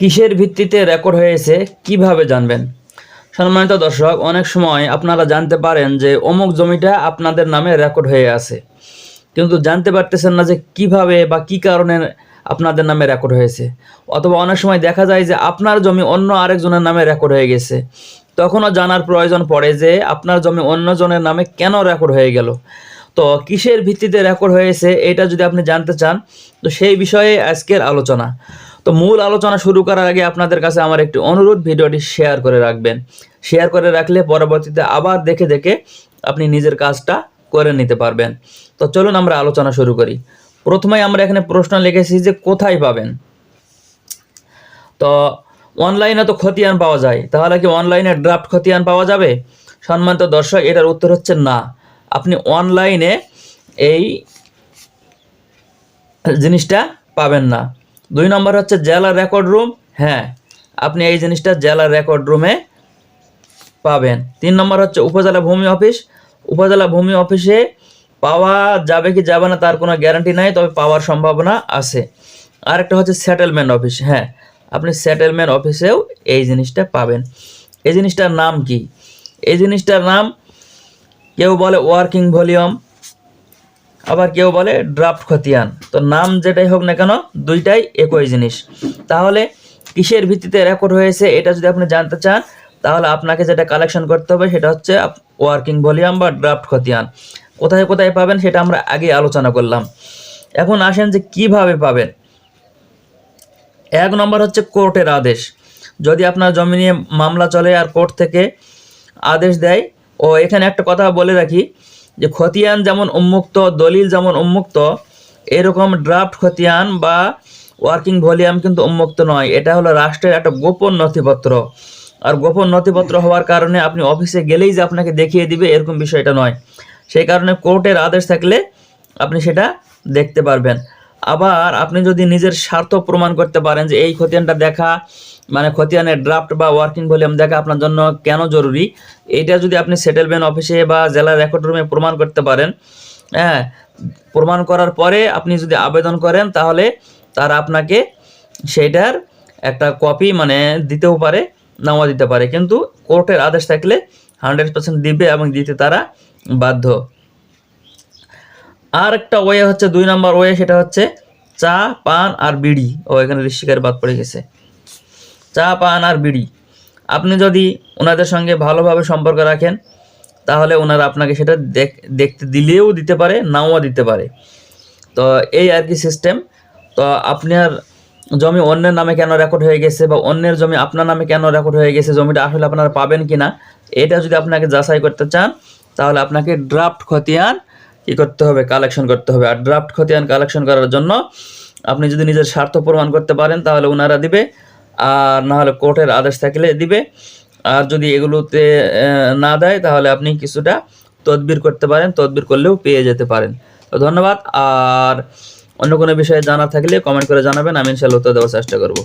কিসের ভিত্তিতে রেকর্ড হয়েছে, কীভাবে জানবেন? সম্মানিত দর্শক, অনেক সময় আপনারা জানতে পারেন যে অমুক জমিটা আপনাদের নামে রেকর্ড হয়ে আছে। কিন্তু জানতে পারতেছেন না যে কীভাবে বা কি কারণে আপনাদের নামে রেকর্ড হয়েছে। অথবা অনেক সময় দেখা যায় যে আপনার জমি অন্য আরেকজনের নামে রেকর্ড হয়ে গেছে। তখনও জানার প্রয়োজন পড়ে যে আপনার জমি অন্যজনের নামে কেন রেকর্ড হয়ে গেল। তো কিসের ভিত্তিতে রেকর্ড হয়েছে, এটা যদি আপনি জানতে চান, তো সেই বিষয়ে আজকের আলোচনা। তো মূল আলোচনা শুরু করার আগে আপনাদের কাছে আমার একটি অনুরোধ, ভিডিওটি শেয়ার করে রাখবেন। শেয়ার করে রাখলে পরবর্তীতে আবার দেখে দেখে আপনি নিজের কাজটা করে নিতে পারবেন। তো চলুন আমরা আলোচনা শুরু করি। প্রথমে আমরা এখানে প্রশ্ন লিখেছি যে কোথায় পাবেন? তো অনলাইনে তো খতিয়ান পাওয়া যায়। তাহলে কি অনলাইনে ড্রাফট খতিয়ান পাওয়া যাবে? সম্মানিত দর্শক, এটার উত্তর হচ্ছে না। আপনি অনলাইনে এই জিনিসটা পাবেন না। দুই নম্বর হচ্ছে জেলা রেকর্ড রুম হ্যাঁ আপনি এই জিনিসটা জেলা রেকর্ড রুমে পাবেন। তিন নম্বর হচ্ছে উপজেলা ভূমি অফিস উপজেলা ভূমি অফিসে পাওয়া যাবে কি যাবে না তার কোনো গ্যারান্টি নাই, তবে পাওয়ার সম্ভাবনা আছে। আরেকটা হচ্ছে সেটেলমেন্ট অফিস হ্যাঁ আপনি সেটেলমেন্ট অফিসেও এই জিনিসটা পাবেন। এই জিনিসটার নাম কি? এই জিনিসটার নাম কেউ বলে ওয়ার্কিং ভলিউম আবার কেউ বলে ড্রাফট খতিয়ান। তো নাম যেটাই হোক না কেন, দুইটাই একই জিনিস। তাহলে কিসের ভিত্তিতে রেকর্ড হয়েছে এটা যদি আপনি জানতে চান, তাহলে আপনাকে যেটা কালেকশন করতে হবে সেটা হচ্ছে ওয়ার্কিং ভলিউম বা ড্রাফট খতিয়ান। কোথায় কোথায় পাবেন সেটা আমরা আগে আলোচনা করলাম। এখন আসেন যে কীভাবে পাবেন। এক নম্বর হচ্ছে কোর্টের আদেশ। যদি আপনার জমি নিয়ে মামলা চলে আর কোর্ট থেকে আদেশ দেয়, ও এখানে একটা কথা বলে রাখি যে খতিয়ান যেমন উন্মুক্ত, দলিল যেমন উন্মুক্ত, এরকম ড্রাফট খতিয়ান বা ওয়ার্কিং ভলিউম কিন্তু উন্মুক্ত নয়। এটা হলো রাষ্ট্রের একটা গোপন নথিপত্র। আর গোপন নথিপত্র হওয়ার কারণে আপনি অফিসে গেলেই যে আপনাকে দেখিয়ে দিবে, এরকম বিষয়টা নয়। সেই কারণে কোর্টের আদেশ থাকলে আপনি সেটা দেখতে পারবেন। আবার আপনি যদি নিজের স্বার্থ প্রমাণ করতে পারেন যে এই খতিয়ানটা দেখা মানে খতিয়ানের ড্রাফট বা ওয়ার্কিং ভলিউম দেখা আপনার জন্য কেন জরুরি, এইটা যদি আপনি সেটেলমেন্ট অফিসে বা জেলা রেকর্ড রুমে প্রমাণ করতে পারেন হ্যাঁ প্রমাণ করার পরে আপনি যদি আবেদন করেন তাহলে তারা আপনাকে সেইটার একটা কপি মানে দিতেও পারে নামা দিতে পারে। কিন্তু কোর্টের আদেশ থাকলে হান্ড্রেড পার্সেন্ট দিবে এবং দিতে তারা বাধ্য। আর একটা ওয়ে হচ্ছে দুই নম্বর ওয়ে, সেটা হচ্ছে চা, পান আর বিড়ি। ও, এখানে ঋষিকার বাদ পড়ে গেছে। চা, পান আর বিড়ি। আপনি যদি ওনাদের সঙ্গে ভালোভাবে সম্পর্ক রাখেন, তাহলে ওনারা আপনাকে সেটা দেখ, দেখতে দিলেও দিতে পারে নাও দিতে পারে। তো এই আর কি সিস্টেম তো আপনার জমি অন্যের নামে কেন রেকর্ড হয়ে গেছে বা অন্যের জমি আপনার নামে কেন রেকর্ড হয়ে গেছে, জমিটা আসলে আপনারা পাবেন কি না এটা যদি আপনাকে যাচাই করতে চান, তাহলে আপনাকে ড্রাফট খতিয়ান কি করতে হবে কালেকশন করতে হবে। আর ড্রাফট খতিয়ান কালেকশন করার জন্য আপনি যদি নিজের স্বার্থ প্রমাণ করতে পারেন, তাহলে ওনারা দিবে। আর না হলে কোর্টের আদেশ থাকলে দিবে। আর যদি এগুলোতে না দেয়, তাহলে আপনি কিছুটা তদবির করতে পারেন, তদবির করলেও পেয়ে যেতে পারেন। তো ধন্যবাদ। আর অন্য কোনো বিষয়ে জানা থাকলে কমেন্ট করে জানাবেন, আমি ইনশাল্লাহ উত্তর দেওয়ার চেষ্টা করব।